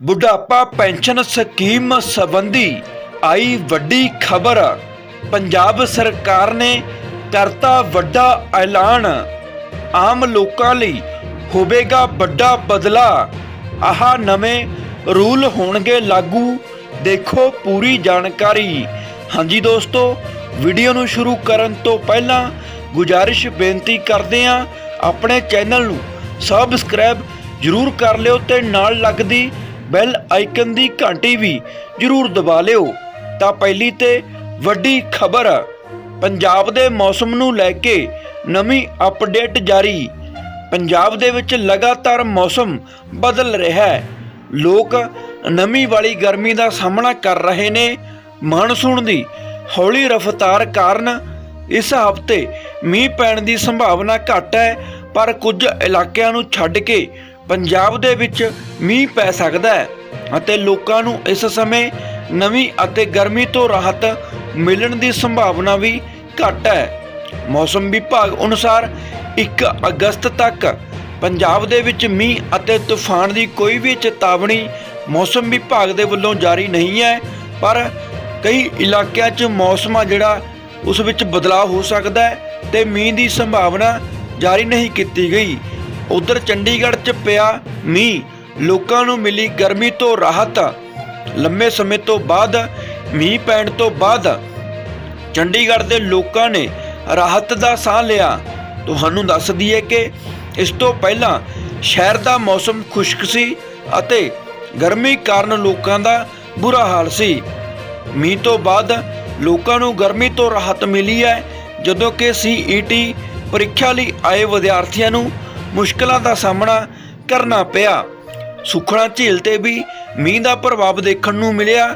ਬੁਢਾਪਾ pension scheme ਸੰਬੰਧੀ ਆਈ ਵੱਡੀ ਖਬਰ। ਪੰਜਾਬ ਸਰਕਾਰ ਨੇ ਕਰਤਾ ਵੱਡਾ ਐਲਾਨ। ਆਮ ਲੋਕਾਂ ਲਈ ਹੋਵੇਗਾ ਵੱਡਾ ਬਦਲਾ। ਆਹ ਨਵੇਂ ਰੂਲ ਹੋਣਗੇ ਲਾਗੂ। ਦੇਖੋ ਪੂਰੀ ਜਾਣਕਾਰੀ। ਹਾਂਜੀ ਦੋਸਤੋ, ਵੀਡੀਓ ਨੂੰ ਸ਼ੁਰੂ ਕਰਨ ਤੋਂ ਪਹਿਲਾਂ ਗੁਜਾਰਿਸ਼ ਬੇਨਤੀ ਕਰਦੇ ਹਾਂ, ਆਪਣੇ ਚੈਨਲ ਨੂੰ ਸਬਸਕ੍ਰਾਈਬ ਜਰੂਰ ਕਰ ਲਿਓ ਤੇ ਨਾਲ ਲੱਗਦੀ ਬੈਲ ਆਈਕਨ ਦੀ ਘੰਟੀ ਵੀ ਜਰੂਰ ਦਬਾ ਲਿਓ। ਤਾਂ ਪਹਿਲੀ ਤੇ ਵੱਡੀ ਖਬਰ, ਪੰਜਾਬ ਦੇ ਮੌਸਮ ਨੂੰ ਲੈ ਕੇ ਨਵੀਂ ਅਪਡੇਟ ਜਾਰੀ। ਪੰਜਾਬ ਦੇ ਵਿੱਚ ਲਗਾਤਾਰ ਮੌਸਮ ਬਦਲ ਰਿਹਾ ਹੈ। ਲੋਕ ਨਮੀ ਵਾਲੀ ਗਰਮੀ ਦਾ ਸਾਹਮਣਾ ਕਰ ਰਹੇ ਨੇ। ਮਾਨਸੂਨ ਦੀ ਹੌਲੀ ਰਫ਼ਤਾਰ ਕਾਰਨ ਇਸ ਹਫ਼ਤੇ ਮੀਂਹ ਪੈਣ ਦੀ ਸੰਭਾਵਨਾ ਘੱਟ ਹੈ, ਪਰ ਕੁਝ ਇਲਾਕਿਆਂ ਨੂੰ ਛੱਡ ਕੇ ਪੰਜਾਬ ਦੇ ਵਿੱਚ ਮੀਂਹ ਪੈ ਸਕਦਾ ਹੈ ਅਤੇ ਲੋਕਾਂ ਨੂੰ ਇਸ ਸਮੇਂ ਨਵੀਂ ਅਤੇ ਗਰਮੀ ਤੋਂ ਰਾਹਤ ਮਿਲਣ ਦੀ ਸੰਭਾਵਨਾ ਵੀ ਘੱਟ ਹੈ। ਮੌਸਮ ਵਿਭਾਗ ਅਨੁਸਾਰ 1 ਅਗਸਤ ਤੱਕ ਪੰਜਾਬ ਦੇ ਵਿੱਚ ਮੀਂਹ ਅਤੇ ਤੂਫਾਨ ਦੀ ਕੋਈ ਵੀ ਚੇਤਾਵਨੀ ਮੌਸਮ ਵਿਭਾਗ ਦੇ ਵੱਲੋਂ ਜਾਰੀ ਨਹੀਂ ਹੈ, ਪਰ ਕਈ ਇਲਾਕਿਆਂ 'ਚ ਮੌਸਮ ਆ ਜਿਹੜਾ ਉਸ ਵਿੱਚ ਬਦਲਾਅ ਹੋ ਸਕਦਾ ਹੈ ਤੇ ਮੀਂਹ ਦੀ ਸੰਭਾਵਨਾ ਜਾਰੀ ਨਹੀਂ ਕੀਤੀ ਗਈ। ਉਧਰ ਚੰਡੀਗੜ੍ਹ 'ਚ ਪਿਆ ਮੀਂਹ। ਲੋਕਾਂ ਨੂੰ ਮਿਲੀ ਗਰਮੀ ਤੋਂ ਰਾਹਤ। ਲੰਮੇ ਸਮੇਂ ਤੋਂ ਬਾਅਦ, ਮੀਂਹ ਪੈਣ ਤੋਂ ਬਾਅਦ ਚੰਡੀਗੜ੍ਹ ਦੇ ਲੋਕਾਂ ਨੇ ਰਾਹਤ ਦਾ ਸਾਹ ਲਿਆ। ਤੁਹਾਨੂੰ ਦੱਸ ਦਈਏ ਕਿ ਇਸ ਤੋਂ ਪਹਿਲਾਂ ਸ਼ਹਿਰ ਦਾ ਮੌਸਮ ਖੁਸ਼ਕ ਸੀ ਅਤੇ ਗਰਮੀ ਕਾਰਨ ਲੋਕਾਂ ਦਾ ਬੁਰਾ ਹਾਲ ਸੀ। ਮੀਂਹ ਤੋਂ ਬਾਅਦ ਲੋਕਾਂ ਨੂੰ ਗਰਮੀ ਤੋਂ ਰਾਹਤ ਮਿਲੀ ਹੈ, ਜਦੋਂ ਕਿ ਸੀਈਟੀ ਪ੍ਰੀਖਿਆ ਲਈ ਆਏ ਵਿਦਿਆਰਥੀਆਂ ਨੂੰ ਮੁਸ਼ਕਲਾਂ ਦਾ ਸਾਹਮਣਾ ਕਰਨਾ ਪਿਆ। ਸੁਖਣਾ ਝੀਲ ਤੇ ਵੀ ਮੀਂਹ ਦਾ ਪ੍ਰਭਾਵ ਦੇਖਣ ਨੂੰ ਮਿਲਿਆ।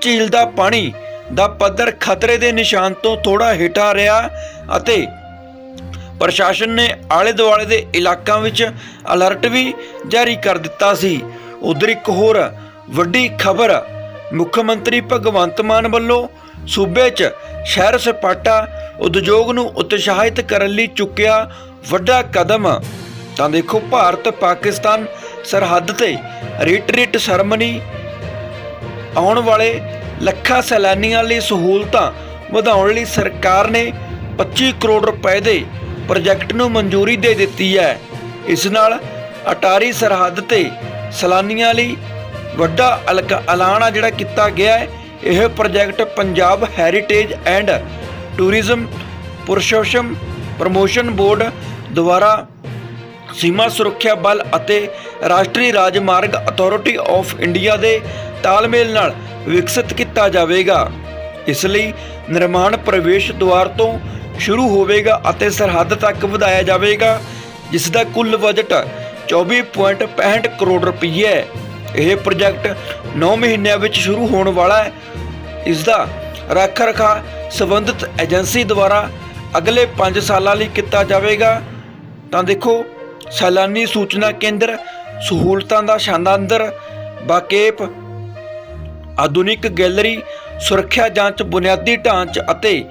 ਝੀਲ ਦਾ ਪਾਣੀ ਦਾ ਪੱਧਰ ਖਤਰੇ ਦੇ ਨਿਸ਼ਾਨ ਤੋਂ ਥੋੜਾ ਹੇਠਾਂ ਰਿਹਾ ਅਤੇ ਪ੍ਰਸ਼ਾਸਨ ਨੇ ਆਲੇ ਦੁਆਲੇ ਦੇ ਇਲਾਕਿਆਂ ਵਿੱਚ ਅਲਰਟ ਵੀ ਜਾਰੀ ਕਰ ਦਿੱਤਾ ਸੀ। ਉਧਰ ਇੱਕ ਹੋਰ ਵੱਡੀ ਖਬਰ, ਮੁੱਖ ਮੰਤਰੀ ਭਗਵੰਤ ਮਾਨ ਵੱਲੋਂ ਸੂਬੇ 'ਚ ਸ਼ਹਿਰ ਸਪਾਟਾ ਉਦਯੋਗ ਨੂੰ ਉਤਸ਼ਾਹਿਤ ਕਰਨ ਲਈ ਚੁੱਕਿਆ ਵੱਡਾ ਕਦਮ। ਤਾਂ ਦੇਖੋ ਭਾਰਤ ਪਾਕਿਸਤਾਨ ਸਰਹੱਦ ਤੇ ਰੀਟਰੀਟ ਸਰਮਨੀ ਆਉਣ ਵਾਲੇ ਲੱਖਾਂ ਸੈਲਾਨੀਆਂ ਲਈ ਸਹੂਲਤਾਂ ਵਧਾਉਣ ਲਈ ਸਰਕਾਰ ਨੇ 25 ਕਰੋੜ ਰੁਪਏ ਦੇ ਪ੍ਰੋਜੈਕਟ ਨੂੰ ਮਨਜ਼ੂਰੀ ਦੇ ਦਿੱਤੀ ਹੈ। ਇਸ ਨਾਲ ਅਟਾਰੀ ਸਰਹੱਦ ਤੇ ਸੈਲਾਨੀਆਂ ਲਈ ਵੱਡਾ ਅਲਕ- ਐਲਾਨ ਆ ਜਿਹੜਾ ਕੀਤਾ ਗਿਆ ਹੈ। ਇਹ project Punjab heritage and tourism ਪ੍ਰਸ਼ੋਸ਼ਮ promotion board ਦੁਆਰਾ ਸੀਮਾ ਸੁਰੱਖਿਆ ਬਲ ਅਤੇ ਰਾਸ਼ਟਰੀ ਰਾਜਮਾਰਗ ਅਥਾਰਟੀ ਆਫ ਇੰਡੀਆ ਦੇ ਤਾਲਮੇਲ ਨਾਲ ਵਿਕਸਿਤ ਕੀਤਾ ਜਾਵੇਗਾ। ਇਸ ਲਈ ਨਿਰਮਾਣ ਪ੍ਰਵੇਸ਼ ਦੁਆਰ ਤੋਂ ਸ਼ੁਰੂ ਹੋਵੇਗਾ ਅਤੇ ਸਰਹੱਦ ਤੱਕ ਵਧਾਇਆ ਜਾਵੇਗਾ, ਜਿਸ ਦਾ ਕੁੱਲ ਬਜਟ 24.65 ਕਰੋੜ ਰੁਪਏ ਹੈ। ਇਹ ਪ੍ਰੋਜੈਕਟ 9 ਮਹੀਨਿਆਂ ਵਿੱਚ ਸ਼ੁਰੂ ਹੋਣ ਵਾਲਾ ਹੈ। ਇਸ ਦਾ ਰੱਖ ਰਖਾ ਸੰਬੰਧਿਤ ਏਜੰਸੀ ਦੁਆਰਾ ਅਗਲੇ 5 ਸਾਲਾਂ ਲਈ ਕੀਤਾ ਜਾਵੇਗਾ। ਤਾਂ ਦੇਖੋ ਸੈਲਾਨੀ ਸੂਚਨਾ ਕੇਂਦਰ, ਸਹੂਲਤਾਂ ਦਾ ਸ਼ਾਨਦਾਰ ਬਾਕੇਪ ਆਧੁਨਿਕ ਗੈਲਰੀ, ਸੁਰੱਖਿਆ ਜਾਂਚ, ਬੁਨਿਆਦੀ ਢਾਂਚ ਅਤੇ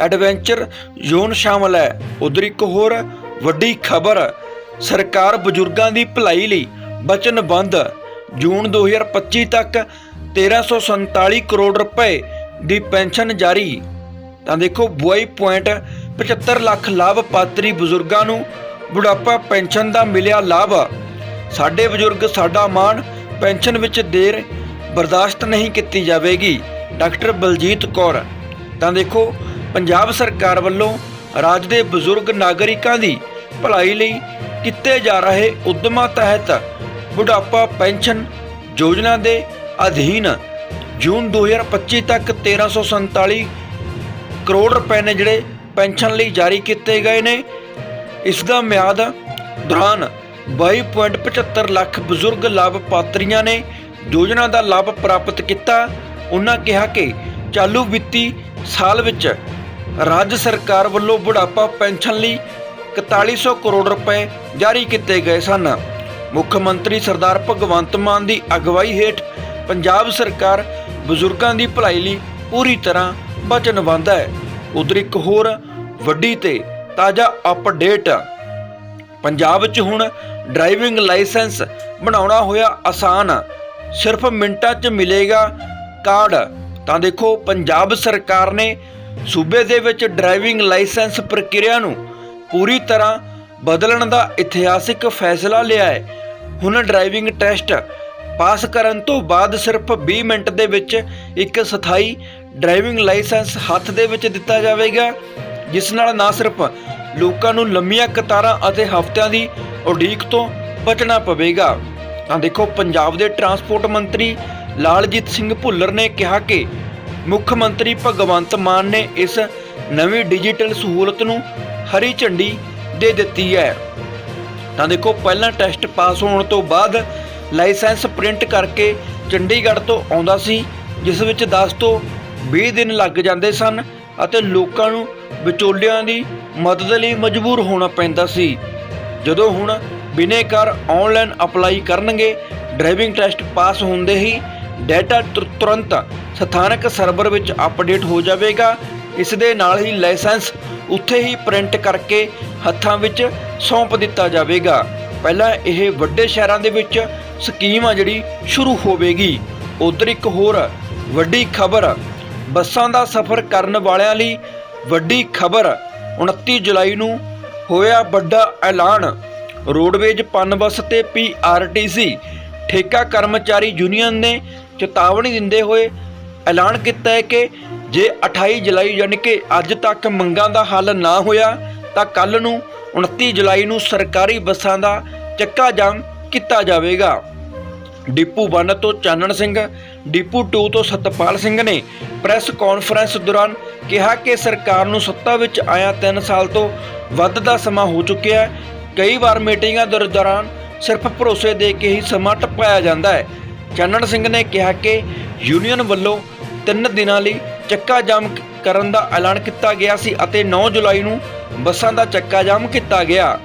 ਐਡਵੈਂਚਰ ਜ਼ੋਨ ਸ਼ਾਮਲ ਹੈ। ਉਧਰ ਇੱਕ ਹੋਰ ਵੱਡੀ ਖਬਰ, ਸਰਕਾਰ ਬਜ਼ੁਰਗਾਂ ਦੀ ਭਲਾਈ ਲਈ ਵਚਨਬੰਧ ਜੂਨ 2025 ਤੱਕ 1347 ਕਰੋੜ ਰੁਪਏ ਦੀ ਪੈਨਸ਼ਨ ਜਾਰੀ। ਤਾਂ ਦੇਖੋ 22.75 ਲੱਖ ਲਾਭਪਾਤਰੀ ਬਜ਼ੁਰਗਾਂ ਨੂੰ ਬੁਢਾਪਾ ਪੈਨਸ਼ਨ ਦਾ ਮਿਲਿਆ ਲਾਭ। ਸਾਡੇ ਬਜ਼ੁਰਗ, ਸਾਡਾ ਮਾਣ ਪੈਨਸ਼ਨ ਵਿੱਚ ਦੇਰ ਬਰਦਾਸ਼ਤ ਨਹੀਂ ਕੀਤੀ ਜਾਵੇਗੀ। ਡਾਕਟਰ ਬਲਜੀਤ ਕੌਰ, ਤਾਂ ਦੇਖੋ, ਪੰਜਾਬ ਸਰਕਾਰ ਵੱਲੋਂ ਰਾਜ ਦੇ ਬਜ਼ੁਰਗ ਨਾਗਰਿਕਾਂ ਦੀ ਭਲਾਈ ਲਈ ਕੀਤੇ ਜਾ ਰਹੇ ਉਦਮਾਂ ਤਹਿਤ ਬੁਢਾਪਾ ਪੈਨਸ਼ਨ ਯੋਜਨਾ ਦੇ ਅਧੀਨ ਜੂਨ 2025 ਤੱਕ 1347 ਕਰੋੜ ਰੁਪਏ ਨੇ ਜਿਹੜੇ ਪੈਨਸ਼ਨ ਲਈ ਜਾਰੀ ਕੀਤੇ ਗਏ ਨੇ। ਇਸ ਦਾ ਮਿਆਦ ਦੌਰਾਨ 22.75 ਲੱਖ ਬਜ਼ੁਰਗ ਲਾਭਪਾਤਰੀਆਂ ਨੇ ਯੋਜਨਾ ਦਾ ਲਾਭ ਪ੍ਰਾਪਤ ਕੀਤਾ। ਉਹਨਾਂ ਕਿਹਾ ਕਿ ਚਾਲੂ ਵਿੱਤੀ ਸਾਲ ਵਿੱਚ ਰਾਜ ਸਰਕਾਰ ਵੱਲੋਂ ਬੁਢਾਪਾ ਪੈਨਸ਼ਨ ਲਈ 4100 ਕਰੋੜ ਰੁਪਏ ਜਾਰੀ ਕੀਤੇ ਗਏ ਸਨ। ਮੁੱਖ ਮੰਤਰੀ ਸਰਦਾਰ ਭਗਵੰਤ ਮਾਨ ਦੀ ਅਗਵਾਈ ਹੇਠ ਪੰਜਾਬ ਸਰਕਾਰ ਬਜ਼ੁਰਗਾਂ ਦੀ ਭਲਾਈ ਲਈ ਪੂਰੀ ਤਰ੍ਹਾਂ ਵਚਨਬੱਧ ਹੈ। ਉਧਰ ਇੱਕ ਹੋਰ ਵੱਡੀ ਤੇ ਤਾਜ਼ਾ ਅਪਡੇਟ ਪੰਜਾਬ 'ਚ ਹੁਣ ਡਰਾਈਵਿੰਗ ਲਾਇਸੈਂਸ ਬਣਾਉਣਾ ਹੋਇਆ ਆਸਾਨ। ਸਿਰਫ ਮਿੰਟਾਂ 'ਚ ਮਿਲੇਗਾ ਕਾਰਡ ਤਾਂ ਦੇਖੋ, ਪੰਜਾਬ ਸਰਕਾਰ ਨੇ ਸੂਬੇ ਦੇ ਵਿੱਚ ਡਰਾਈਵਿੰਗ ਲਾਇਸੈਂਸ ਪ੍ਰਕਿਰਿਆ ਨੂੰ ਪੂਰੀ ਤਰ੍ਹਾਂ ਬਦਲਣ ਦਾ ਇਤਿਹਾਸਿਕ ਫੈਸਲਾ ਲਿਆ ਹੈ। ਹੁਣ ਡਰਾਈਵਿੰਗ ਟੈਸਟ ਪਾਸ ਕਰਨ ਤੋਂ ਬਾਅਦ ਸਿਰਫ 20 ਮਿੰਟ ਦੇ ਵਿੱਚ ਇੱਕ ਸਥਾਈ ਡਰਾਈਵਿੰਗ ਲਾਇਸੈਂਸ ਹੱਥ ਦੇ ਵਿੱਚ ਦਿੱਤਾ ਜਾਵੇਗਾ। ਜਿਸ ਨਾਲ ਨਾ ਸਿਰਫ ਲੋਕਾਂ ਨੂੰ ਲੰਮੀਆਂ ਕਤਾਰਾਂ ਅਤੇ ਹਫ਼ਤਿਆਂ ਦੀ ਉਡੀਕ ਤੋਂ ਬਚਣਾ ਪਵੇਗਾ। ਤਾਂ ਦੇਖੋ, ਪੰਜਾਬ ਦੇ ਟਰਾਂਸਪੋਰਟ ਮੰਤਰੀ ਲਾਲਜੀਤ ਸਿੰਘ ਭੁੱਲਰ ਨੇ ਕਿਹਾ ਕਿ ਮੁੱਖ ਮੰਤਰੀ ਭਗਵੰਤ ਮਾਨ ਨੇ ਇਸ ਨਵੀਂ ਡਿਜੀਟਲ ਸਹੂਲਤ ਨੂੰ ਹਰੀ ਝੰਡੀ ਦੇ ਦਿੱਤੀ ਹੈ। ਤਾਂ ਦੇਖੋ, ਪਹਿਲਾਂ ਟੈਸਟ ਪਾਸ ਹੋਣ ਤੋਂ ਬਾਅਦ ਲਾਇਸੈਂਸ ਪ੍ਰਿੰਟ ਕਰਕੇ ਚੰਡੀਗੜ੍ਹ ਤੋਂ ਆਉਂਦਾ ਸੀ, ਜਿਸ ਵਿੱਚ 10 ਤੋਂ 20 ਦਿਨ ਲੱਗ ਜਾਂਦੇ ਸਨ। ਅਤੇ ਲੋਕਾਂ ਨੂੰ ਵਿਚੋਲਿਆਂ ਦੀ ਮਦਦ ਲਈ ਮਜਬੂਰ ਹੋਣਾ ਪੈਂਦਾ ਸੀ। ਜਦੋਂ ਹੁਣ ਬਿਨੇਕਾਰ ਆਨਲਾਈਨ ਅਪਲਾਈ ਕਰਨਗੇ, ਡਰਾਈਵਿੰਗ ਟੈਸਟ ਪਾਸ ਹੁੰਦੇ ਹੀ ਡਾਟਾ ਤੁਰ- ਤੁਰੰਤ ਸਥਾਨਕ ਸਰਵਰ ਵਿੱਚ ਅਪਡੇਟ ਹੋ ਜਾਵੇਗਾ। ਇਸ ਦੇ ਨਾਲ ਹੀ ਲਾਇਸੈਂਸ ਉੱਥੇ ਹੀ ਪ੍ਰਿੰਟ ਕਰਕੇ ਹੱਥਾਂ ਵਿੱਚ ਸੌਂਪ ਦਿੱਤਾ ਜਾਵੇਗਾ। ਪਹਿਲਾਂ ਇਹ ਵੱਡੇ ਸ਼ਹਿਰਾਂ ਦੇ ਵਿੱਚ ਸਕੀਮ ਆ ਜਿਹੜੀ ਸ਼ੁਰੂ ਹੋਵੇਗੀ। ਉਧਰ ਇੱਕ ਹੋਰ ਵੱਡੀ ਖਬਰ ਬੱਸਾਂ ਦਾ ਸਫ਼ਰ ਕਰਨ ਵਾਲਿਆਂ ਲਈ ਵੱਡੀ ਖਬਰ। 29 ਜੁਲਾਈ ਨੂੰ ਹੋਇਆ ਵੱਡਾ ਐਲਾਨ। ਰੋਡਵੇਜ ਪਨਬਸ ਤੇ ਪੀਆਰਟੀਸੀ ਠੇਕਾ ਕਰਮਚਾਰੀ ਯੂਨੀਅਨ ਨੇ ਚੇਤਾਵਨੀ ਦਿੰਦੇ ਹੋਏ ਐਲਾਨ ਕੀਤਾ ਹੈ ਕਿ ਜੇ 28 ਜੁਲਾਈ ਯਾਨੀ ਕਿ ਅੱਜ ਤੱਕ ਮੰਗਾਂ ਦਾ ਹੱਲ ਨਾ ਹੋਇਆ, ਤਾਂ ਕੱਲ ਨੂੰ 29 ਜੁਲਾਈ ਨੂੰ ਸਰਕਾਰੀ ਬੱਸਾਂ ਦਾ ਚੱਕਾ ਜਾਮ ਕੀਤਾ ਜਾਵੇਗਾ। ਡਿਪੂ ਬੰਨ ਤੋਂ ਚਾਨਣ ਸਿੰਘ ਡਿਪੂ 2 ਤੋਂ ਸਤਪਾਲ ਸਿੰਘ ਨੇ ਪ੍ਰੈਸ ਕਾਨਫਰੰਸ ਦੌਰਾਨ ਕਿਹਾ ਕਿ ਸਰਕਾਰ ਨੂੰ ਸੱਤਾ ਵਿੱਚ ਆਇਆ 3 ਸਾਲ ਤੋਂ ਵੱਧ ਦਾ ਸਮਾਂ ਹੋ ਚੁੱਕਿਆ ਹੈ। ਕਈ ਵਾਰ ਮੀਟਿੰਗਾਂ ਦਰ, ਦੌਰਾਨ ਸਿਰਫ ਭਰੋਸੇ ਦੇ ਕੇ ਹੀ ਸਮਾਂ ਟਪਾਇਆ ਜਾਂਦਾ ਹੈ। ਚਾਨਣ ਸਿੰਘ ਨੇ ਕਿਹਾ ਕਿ ਯੂਨੀਅਨ ਵੱਲੋਂ 3 ਦਿਨਾਂ ਲਈ ਚੱਕਾ ਜਾਮ ਕਰਨ ਦਾ ਐਲਾਨ ਕੀਤਾ ਗਿਆ ਸੀ ਅਤੇ 9 ਜੁਲਾਈ ਨੂੰ ਬੱਸਾਂ ਦਾ ਚੱਕਾ ਜਾਮ ਕੀਤਾ ਗਿਆ।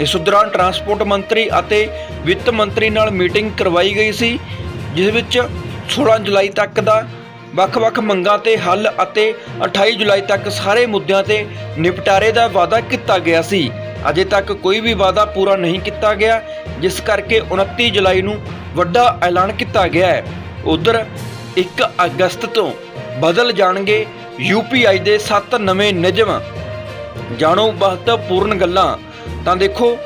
ਇਸ ਦੌਰਾਨ ਟਰਾਂਸਪੋਰਟ ਮੰਤਰੀ ਅਤੇ ਵਿੱਤ ਮੰਤਰੀ ਨਾਲ ਮੀਟਿੰਗ ਕਰਵਾਈ ਗਈ ਸੀ, ਜਿਸ ਵਿੱਚ 16 ਜੁਲਾਈ ਤੱਕ ਦਾ ਵੱਖ-ਵੱਖ ਮੰਗਾਂ ਤੇ ਹੱਲ ਅਤੇ 28 ਜੁਲਾਈ ਤੱਕ ਸਾਰੇ ਮੁੱਦਿਆਂ ਤੇ ਨਿਪਟਾਰੇ ਦਾ ਵਾਅਦਾ ਕੀਤਾ ਗਿਆ ਸੀ। ਅਜੇ ਤੱਕ ਕੋਈ ਵੀ ਵਾਅਦਾ ਪੂਰਾ ਨਹੀਂ ਕੀਤਾ ਗਿਆ, ਜਿਸ ਕਰਕੇ 29 ਜੁਲਾਈ ਨੂੰ ਵੱਡਾ ਐਲਾਨ ਕੀਤਾ ਗਿਆ ਹੈ। ਉਧਰ 1 ਅਗਸਤ ਤੋਂ ਬਦਲ ਜਾਣਗੇ ਯੂਪੀਆਈ ਦੇ 7 ਨਵੇਂ ਨਿਯਮ। ਜਾਣੋ ਮਹੱਤਵਪੂਰਨ ਗੱਲਾਂ, ਤਾਂ ਦੇਖੋ,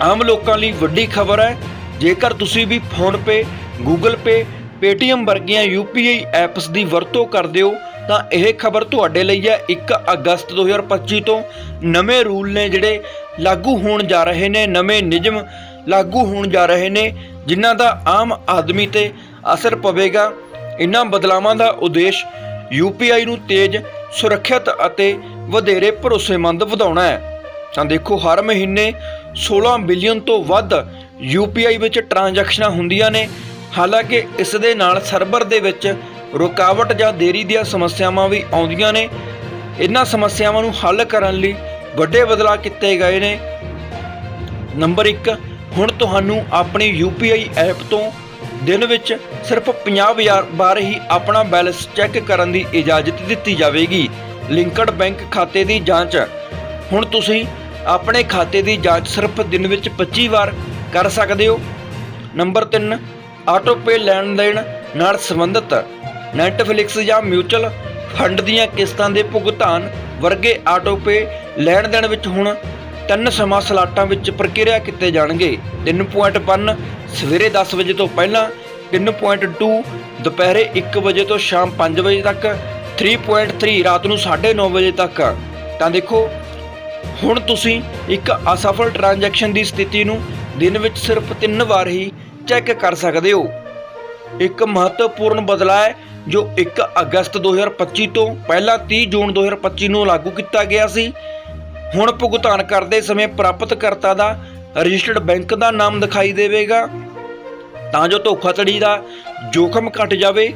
ਆਮ ਲੋਕਾਂ ਲਈ ਵੱਡੀ ਖਬਰ ਹੈ, ਜੇਕਰ ਤੁਸੀਂ ਵੀ PhonePe Google Pay Paytm ਵਰਗੀਆਂ ਯੂਪੀਆਈ ਐਪਸ ਦੀ ਵਰਤੋਂ ਕਰਦੇ ਹੋ, ਤਾਂ ਇਹ ਖਬਰ ਤੁਹਾਡੇ ਲਈ ਹੈ 1 ਅਗਸਤ 2025 ਤੋਂ। ਨਵੇਂ ਰੂਲ ਨੇ ਜਿਹੜੇ ਲਾਗੂ ਹੋਣ ਜਾ ਰਹੇ ਨੇ, ਨਵੇਂ ਨਿਯਮ ਲਾਗੂ ਹੋਣ ਜਾ ਰਹੇ ਨੇ, ਜਿਨ੍ਹਾਂ ਦਾ ਆਮ ਆਦਮੀ ਤੇ ਅਸਰ ਪਵੇਗਾ। ਇਨ੍ਹਾਂ ਬਦਲਾਵਾਂ ਦਾ ਉਦੇਸ਼ ਯੂਪੀਆਈ ਨੂੰ ਤੇਜ਼, ਸੁਰੱਖਿਅਤ ਅਤੇ ਵਧੇਰੇ ਭਰੋਸੇਮੰਦ ਵਧਾਉਣਾ ਹੈ। ਤਾਂ ਦੇਖੋ, ਹਰ ਮਹੀਨੇ 16 ਬਿਲੀਅਨ ਤੋਂ ਵੱਧ ਯੂਪੀਆਈ ਵਿੱਚ ਟ੍ਰਾਂਜੈਕਸ਼ਨਾਂ ਹੁੰਦੀਆਂ ਨੇ। ਹਾਲਾਂਕਿ ਇਸ ਦੇ ਨਾਲ ਸਰਵਰ ਦੇ ਵਿੱਚ ਰੁਕਾਵਟ ਜਾਂ ਦੇਰੀ ਦੀਆਂ ਸਮੱਸਿਆਵਾਂ ਵੀ ਆਉਂਦੀਆਂ ਨੇ। ਇਹਨਾਂ ਸਮੱਸਿਆਵਾਂ ਨੂੰ ਹੱਲ ਕਰਨ ਲਈ ਵੱਡੇ ਬਦਲਾਅ ਕੀਤੇ ਗਏ ਨੇ। ਨੰਬਰ 1 ਹੁਣ ਤੁਹਾਨੂੰ ਆਪਣੀ UPI ਐਪ ਤੋਂ ਦਿਨ ਵਿੱਚ ਸਿਰਫ 50000 ਵਾਰ ਹੀ ਆਪਣਾ ਬੈਲੈਂਸ ਚੈੱਕ ਕਰਨ ਦੀ ਇਜਾਜ਼ਤ ਦਿੱਤੀ ਜਾਵੇਗੀ। ਲਿੰਕਡ ਬੈਂਕ ਖਾਤੇ ਦੀ ਜਾਂਚ, ਹੁਣ ਤੁਸੀਂ ਆਪਣੇ ਖਾਤੇ ਦੀ ਜਾਂਚ ਸਿਰਫ ਦਿਨ ਵਿੱਚ 25 ਵਾਰ ਕਰ ਸਕਦੇ ਹੋ। ਨੰਬਰ 3 ਆਟੋਪੇ ਲੈਣ ਦੇਣ ਨਾਲ ਸੰਬੰਧਿਤ ਨੈਟਫਲਿਕਸ ਜਾਂ ਮਿਊਚੁਅਲ ਫੰਡ ਦੀਆਂ ਕਿਸ਼ਤਾਂ ਦੇ ਭੁਗਤਾਨ ਵਰਗੇ ਆਟੋਪੇ ਲੈਣ ਦੇਣ ਵਿੱਚ ਹੁਣ ਤਿੰਨ ਸਮਾਂ ਸਲਾਟਾਂ ਵਿੱਚ ਪ੍ਰਕਿਰਿਆ ਕੀਤੇ ਜਾਣਗੇ। 3.1 ਸਵੇਰੇ 10 ਵਜੇ ਤੋਂ ਪਹਿਲਾਂ 3.2 ਦੁਪਹਿਰੇ 1 ਵਜੇ ਤੋਂ ਸ਼ਾਮ 5 ਵਜੇ ਤੱਕ 3.3 ਰਾਤ ਨੂੰ 9:30 ਵਜੇ ਤੱਕ। ਤਾਂ ਦੇਖੋ, ਹੁਣ ਤੁਸੀਂ ਇੱਕ ਅਸਫਲ ਟ੍ਰਾਂਜੈਕਸ਼ਨ ਦੀ ਸਥਿਤੀ ਨੂੰ ਦਿਨ ਵਿੱਚ ਸਿਰਫ 3 ਵਾਰ ਹੀ ਚੈੱਕ ਕਰ ਸਕਦੇ ਹੋ। ਇੱਕ ਮਹੱਤਵਪੂਰਨ ਬਦਲਾਅ ਹੈ, ਜੋ 1 ਅਗਸਤ 2025 ਤੋਂ ਪਹਿਲਾਂ 30 ਜੂਨ 2025 ਨੂੰ ਲਾਗੂ ਕੀਤਾ ਗਿਆ ਸੀ। ਹੁਣ ਭੁਗਤਾਨ ਕਰਦੇ ਸਮੇਂ ਪ੍ਰਾਪਤਕਰਤਾ ਦਾ ਰਜਿਸਟਰਡ ਬੈਂਕ ਦਾ ਨਾਮ ਦਿਖਾਈ ਦੇਵੇਗਾ। ਤਾਂ ਜੋ ਧੋਖਾਧੜੀ ਦਾ ਜੋਖਮ ਘਟ ਜਾਵੇ,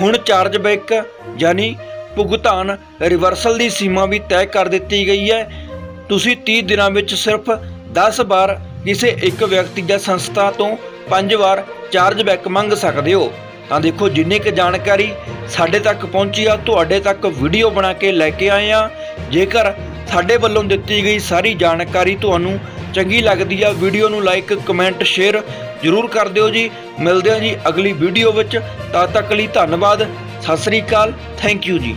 ਹੁਣ ਚਾਰਜ ਬੈਕ ਯਾਨੀ ਭੁਗਤਾਨ ਰਿਵਰਸਲ ਦੀ ਸੀਮਾ ਵੀ ਤੈਅ ਕਰ ਦਿੱਤੀ ਗਈ ਹੈ। ਤੁਸੀਂ 30 ਦਿਨਾਂ ਵਿੱਚ ਸਿਰਫ 10 ਵਾਰ ਕਿਸੇ ਇੱਕ ਵਿਅਕਤੀ ਜਾਂ ਸੰਸਥਾ ਤੋਂ 5 ਵਾਰ ਚਾਰਜਬੈਕ ਮੰਗ ਸਕਦੇ ਹੋ। ਤਾਂ ਦੇਖੋ, ਜਿੰਨੀ ਕੁ ਜਾਣਕਾਰੀ ਸਾਡੇ ਤੱਕ ਪਹੁੰਚੀ ਆ, ਤੁਹਾਡੇ ਤੱਕ ਵੀਡੀਓ ਬਣਾ ਕੇ ਲੈ ਕੇ ਆਏ ਆ। ਜੇਕਰ ਸਾਡੇ ਵੱਲੋਂ ਦਿੱਤੀ ਗਈ ਸਾਰੀ ਜਾਣਕਾਰੀ ਤੁਹਾਨੂੰ ਚੰਗੀ ਲੱਗਦੀ ਆ, ਵੀਡੀਓ ਨੂੰ ਲਾਈਕ ਕਮੈਂਟ ਸ਼ੇਅਰ ਜ਼ਰੂਰ ਕਰ ਦਿਓ ਜੀ। ਮਿਲਦੇ ਹਾਂ ਜੀ ਅਗਲੀ ਵੀਡੀਓ ਵਿੱਚ। ਤਦ ਤੱਕ ਲਈ ਧੰਨਵਾਦ। ਸਤਿ ਸ੍ਰੀ ਅਕਾਲ। ਥੈਂਕ ਯੂ ਜੀ।